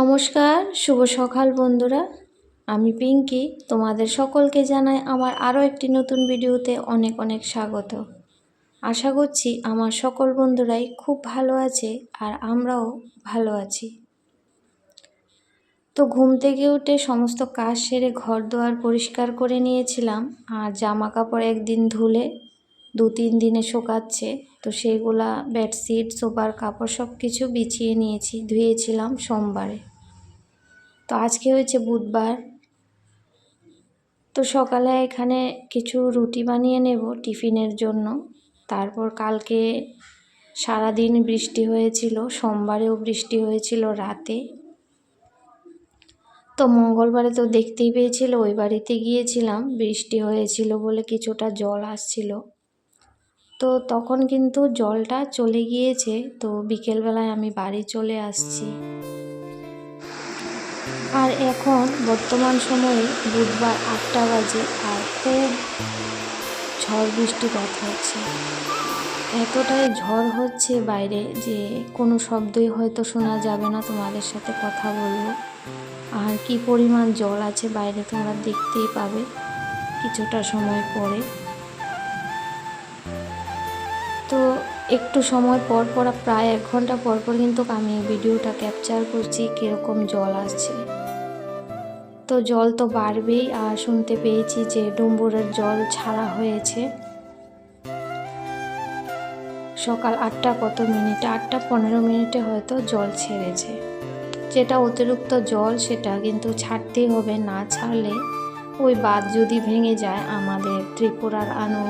নমস্কার, শুভ সকাল বন্ধুরা। আমি পিঙ্কি, তোমাদের সকলকে জানাই আমার আরও একটি নতুন ভিডিওতে অনেক অনেক স্বাগত। আশা করছি আমার সকল বন্ধুরাই খুব ভালো আছে আর আমরাও ভালো আছি। তো ঘুম থেকে উঠে সমস্ত কাজ সেরে ঘর দোয়ার পরিষ্কার করে নিয়েছিলাম আর জামা কাপড় একদিন ধুলে দু তিন দিনে শোকাচ্ছে, তো সেইগুলা বেডশিট, সোফার কাপড় সব কিছু বিছিয়ে নিয়েছি, ধুয়েছিলাম সোমবারে। তো আজকে হয়েছে বুধবার। তো সকালে এখানে কিছু রুটি বানিয়ে নেব টিফিনের জন্য। তারপর কালকে সারাদিন বৃষ্টি হয়েছিল, সোমবারেও বৃষ্টি হয়েছিল রাতে। তো মঙ্গলবারে তো দেখতেই পেয়েছিল, ওই বাড়িতে গিয়েছিলাম, বৃষ্টি হয়েছিল বলে কিছুটা জল আসছিল। তো তখন কিন্তু জলটা চলে গিয়েছে, তো বিকেলবেলায় আমি বাড়ি চলে আসছি। আর এখন বর্তমান সময়ে বুধবার আটটা বাজে আর খুব ঝড় বৃষ্টি কথা হচ্ছে। এতটাই ঝড় হচ্ছে বাইরে যে কোনো শব্দই হয়তো শোনা যাবে না তোমাদের সাথে কথা বলব আর কি পরিমাণ জল আছে বাইরে তোমরা দেখতেই পাবে কিছুটা সময় পরে। তো একটু সময় পর পর, প্রায় এক ঘণ্টা পর পর কিন্তু আমি ভিডিওটা ক্যাপচার করছি, কীরকম জল আসছে। তো জল তো বাড়বেই, আর শুনতে পেয়েছি যে ডুম্বুরের জল ছাড়া হয়েছে। সকাল আটটা কত মিনিটে? আটটা পনেরো মিনিটে হয়তো জল ছেড়েছে। যেটা অতিরিক্ত জল, সেটা কিন্তু ছাড়তেই হবে। না ছাড়লে ওই বাঁধ যদি ভেঙে যায়, আমাদের ত্রিপুরার আনো,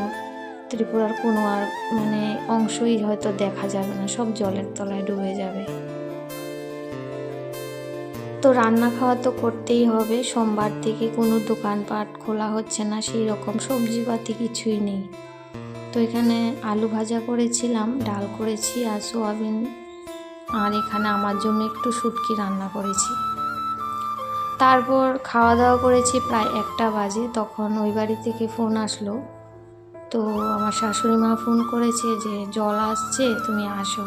ত্রিপুরার কোনো আর মানে অংশই হয়তো দেখা যাবে না। সব জলের তলায় ডুবে যাবে। তো রান্না খাওয়া তো করতেই হবে। সোমবার থেকে কোনো দোকানপাট খোলা হচ্ছে না, সেই রকম সবজিপাতি কিছুই নেই। তো এখানে আলু ভাজা করেছিলাম, ডাল করেছি আর সোয়াবিন। আর এখানে আমার জন্য একটু শুটকি রান্না করেছি। তারপর খাওয়া দাওয়া করেছি প্রায় একটা বাজে, তখন ওই বাড়ি থেকে ফোন আসলো। তো আমার শাশুড়ি মা ফোন করেছে যে, জল আসছে, তুমি আসো।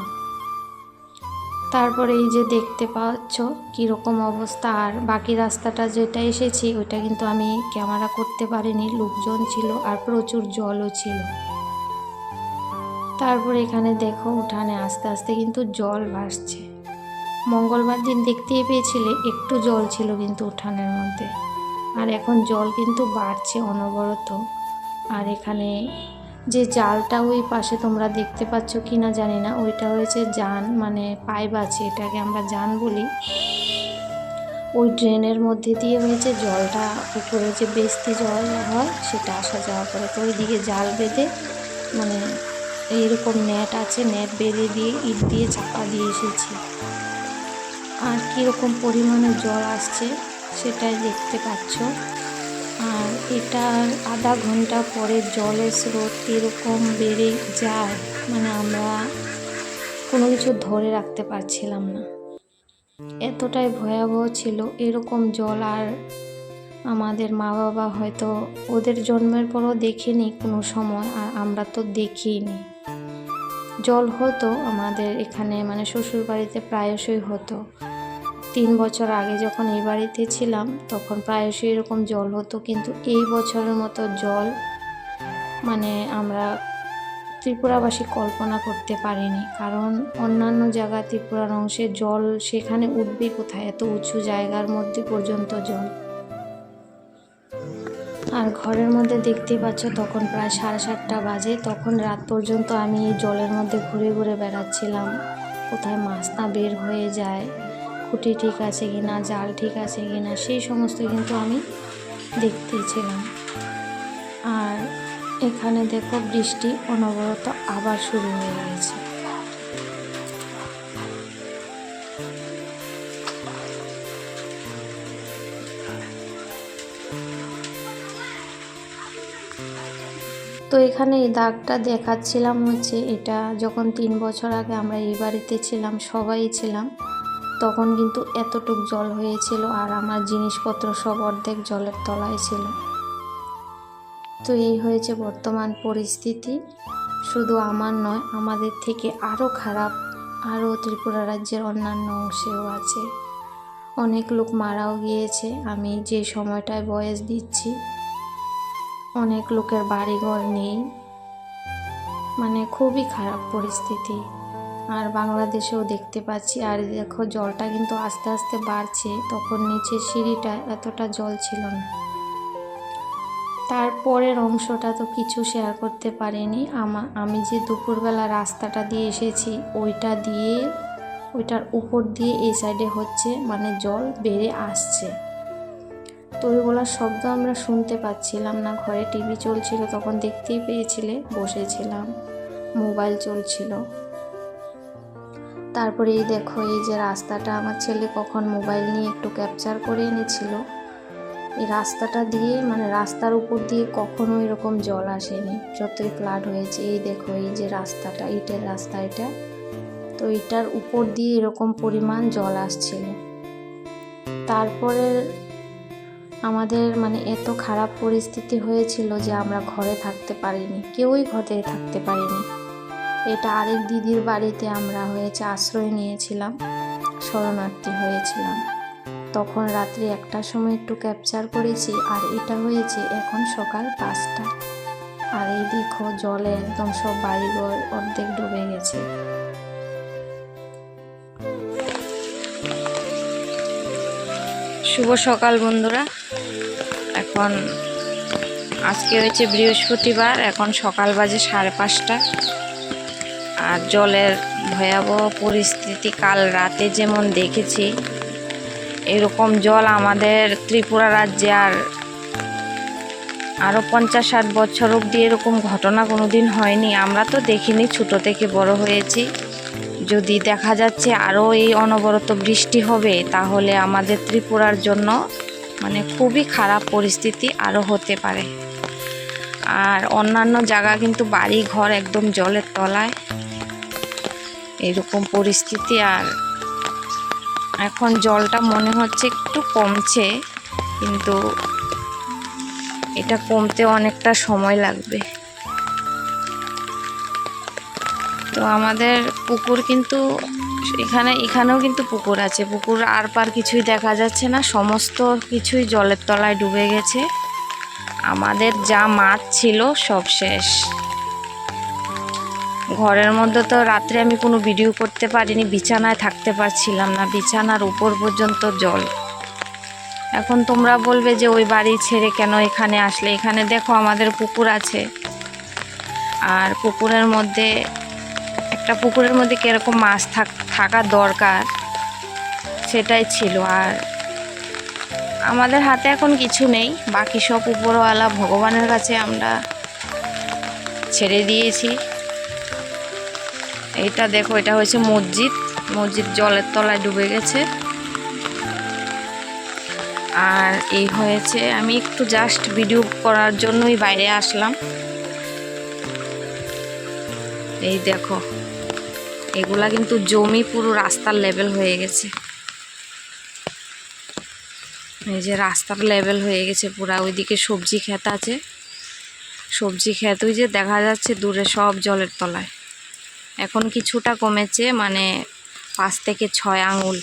তারপরে এই যে দেখতে পাচ্ছ কীরকম অবস্থা, আর বাকি রাস্তাটা যেটা এসেছি ওইটা কিন্তু আমি ক্যামেরা করতে পারিনি, লোকজন ছিল আর প্রচুর জলও ছিল। তারপর এখানে দেখো উঠানে আস্তে আস্তে কিন্তু জল ভাসছে। মঙ্গলবার দিন দেখতেই পেয়েছিলে একটু জল ছিল কিন্তু উঠানের মধ্যে। আর এখন জল কিন্তু বাড়ছে অনবরত। আর এখানে যে জালটা ওই পাশে তোমরা দেখতে পাচ্ছ কি না জানি না, ওইটা হয়েছে জান মানে পাইপ আছে, এটাকে আমরা জান বলি। ওই ড্রেনের মধ্যে দিয়ে হয়েছে জলটা, উপরে যে বেস্তি জল হয় সেটা আসা যাওয়া করে। তো ওইদিকে জাল বেঁধে মানে এইরকম নেট আছে, নেট বেঁধে দিয়ে ইট দিয়ে চাপা দিয়ে এসেছি। আর কীরকম পরিমাণে জল আসছে সেটাই দেখতে পাচ্ছ। এটার আধা ঘণ্টা পরে জলের স্রোত এরকম বেড়ে যায়। মানে আমরা কোনো কিছু ধরে রাখতে পারছিলাম না। এতটাই ভয়াবহ ছিল এরকম জল আর আমাদের মা বাবা হয়তো ওদের জন্মের পরও দেখিনি কোনো সময়, আর আমরা তো দেখিনি। জল হতো আমাদের এখানে মানে শ্বশুর বাড়িতে প্রায়শই হতো। তিন বছর আগে যখন এই বাড়িতে ছিলাম, তখন প্রায়শই এরকম জল হতো, কিন্তু এই বছরের মতো জল মানে আমরা ত্রিপুরাবাসী কল্পনা করতে পারিনি। কারণ অন্যান্য জায়গা ত্রিপুরার অংশে জল সেখানে উঠবে কোথায়? এত উঁচু জায়গার মধ্যে পর্যন্ত জল। আর ঘরের মধ্যে দেখতে পাচ্ছ, তখন প্রায় সাড়ে সাতটা বাজে। তখন রাত পর্যন্ত আমি এই জলের মধ্যে ঘুরে ঘুরে বেড়াচ্ছিলাম। কোথায় মাছ না বের হয়ে যায়। খুঁটি ঠিক আছে কি না জাল ঠিক আছে কি না সেই সমস্ত কিন্তু আমি দেখতেছিলাম। আর এখানে দেখো বৃষ্টি অনবরত আবার শুরু হয়ে গেছে। তো এখানে এই দাগটা দেখাচ্ছিলাম হচ্ছে এটা যখন তিন বছর আগে আমরা এই বাড়িতে ছিলাম, সবাই ছিলাম। তখন কিন্তু এতটুক জল হয়েছিল আর আমার জিনিসপত্র সব অর্ধেক জলের তলায় ছিল। তো এই হয়েছে বর্তমান পরিস্থিতি। শুধু আমার নয়, আমাদের থেকে আরও খারাপ, আরও ত্রিপুরা রাজ্যের অন্যান্য অংশেও আছে। অনেক লোক মারাও গিয়েছে। আমি যে সময়টায় বয়স দিচ্ছি, অনেক লোকের বাড়িঘর নেই। মানে খুবই খারাপ পরিস্থিতি। আর বাংলাদেশেও দেখতে পাচ্ছি। আর দেখো, জলটা কিন্তু আস্তে আস্তে বাড়ছে। তখন নিচে সিঁড়িটা এতটা জল ছিল না। তারপরের অংশটা তো কিছু শেয়ার করতে পারিনি। আমা, আমি যে দুপুরবেলা রাস্তাটা দিয়ে এসেছি, ওইটা দিয়ে, ওইটার উপর দিয়ে এই সাইডে হচ্ছে মানে জল বেড়ে আসছে। তো ওইগুলোর শব্দ আমরা শুনতে পাচ্ছিলাম না। ঘরে টিভি চলছিল, তখন দেখতেই পেয়েছিলে, বসেছিলাম মোবাইল চলছিল। তারপরে এই দেখো, এই যে রাস্তাটা, আমার ছেলে কখন মোবাইল নিয়ে একটু ক্যাপচার করে এনেছিল। এই রাস্তাটা দিয়ে মানে রাস্তার উপর দিয়ে কখনো এরকম জল আসেনি, যতই ফ্লাড হয়েছে। এই দেখো, এই যে রাস্তাটা, ইটের রাস্তা এটা। তো এটার উপর দিয়ে এরকম পরিমাণ জল আসছিল। তারপরে আমাদের মানে এত খারাপ পরিস্থিতি হয়েছিল যে আমরা ঘরে থাকতে পারিনি, কেউই ঘরে থাকতে পারিনি। এটা আরেক দিদির বাড়িতে আমরা হয়েছে আশ্রয় নিয়েছিলাম, শরণার্থী হয়েছিলাম। তখন রাত্রি একটার সময় একটু ক্যাপচার করেছি আর এটা হয়েছে এখন সকাল পাঁচটা। আর এই দেখো জলে একদম সব বাড়িঘর অর্ধেক ডুবে গেছে। শুভ সকাল বন্ধুরা। এখন আজকে হয়েছে বৃহস্পতিবার, এখন সকাল বাজে সাড়ে পাঁচটা। আর জলের ভয়াবহ পরিস্থিতি কাল রাতে যেমন দেখেছি, এরকম জল আমাদের ত্রিপুরা রাজ্যে আর আরও পঞ্চাশ ষাট বছর অবধি এরকম ঘটনা কোনো দিন হয়নি। আমরা তো দেখিনি, ছোটো থেকে বড় হয়েছি। যদি দেখা যাচ্ছে আরও এই অনবরত বৃষ্টি হবে, তাহলে আমাদের ত্রিপুরার জন্য মানে খুবই খারাপ পরিস্থিতি আরও হতে পারে। আর অন্যান্য জায়গা কিন্তু বাড়ি ঘর একদম জলের তলায়। এরকম পরিস্থিতি আর এখন জলটা মনে হচ্ছে একটু কমছে, কিন্তু এটা কমতে অনেকটা সময় লাগবে। তো আমাদের পুকুর কিন্তু এখানে, এখানেও কিন্তু পুকুর আছে। পুকুর আর পার কিছুই দেখা যাচ্ছে না। সমস্ত কিছুই জলের তলায় ডুবে গেছে। আমাদের যা মাছ ছিল সব শেষ। ঘরের মধ্যে তো রাত্রে আমি কোনো ভিডিও করতে পারিনি, বিছানায় থাকতে পারছিলাম না, বিছানার উপর পর্যন্ত জল। এখন তোমরা বলবে যে ওই বাড়ি ছেড়ে কেন এখানে আসলে? এখানে দেখো আমাদের পুকুর আছে। আর পুকুরের মধ্যে, একটা পুকুরের মধ্যে কীরকম মাছ থাক দরকার, সেটাই ছিল। আর আমাদের হাতে এখন কিছু নেই, বাকি সব উপরওয়ালা ভগবানের কাছে আমরা ছেড়ে দিয়েছি। এইটা দেখো, এটা হয়েছে মসজিদ। মসজিদ জলের তলায় ডুবে গেছে। আর এই হয়েছে, আমি একটু জাস্ট ভিডিও করার জন্যই বাইরে আসলাম। এই দেখো, এগুলা কিন্তু জমি পুরো রাস্তার লেভেল হয়ে গেছে। এই যে রাস্তার লেভেল হয়ে গেছে পুরা, ওইদিকে সবজি ক্ষেত আছে। সবজি ক্ষেত ওই যে দেখা যাচ্ছে দূরে সব জলের তলায়। এখন কিছুটা কমেছে মানে পাঁচ থেকে ছয় আঙুল।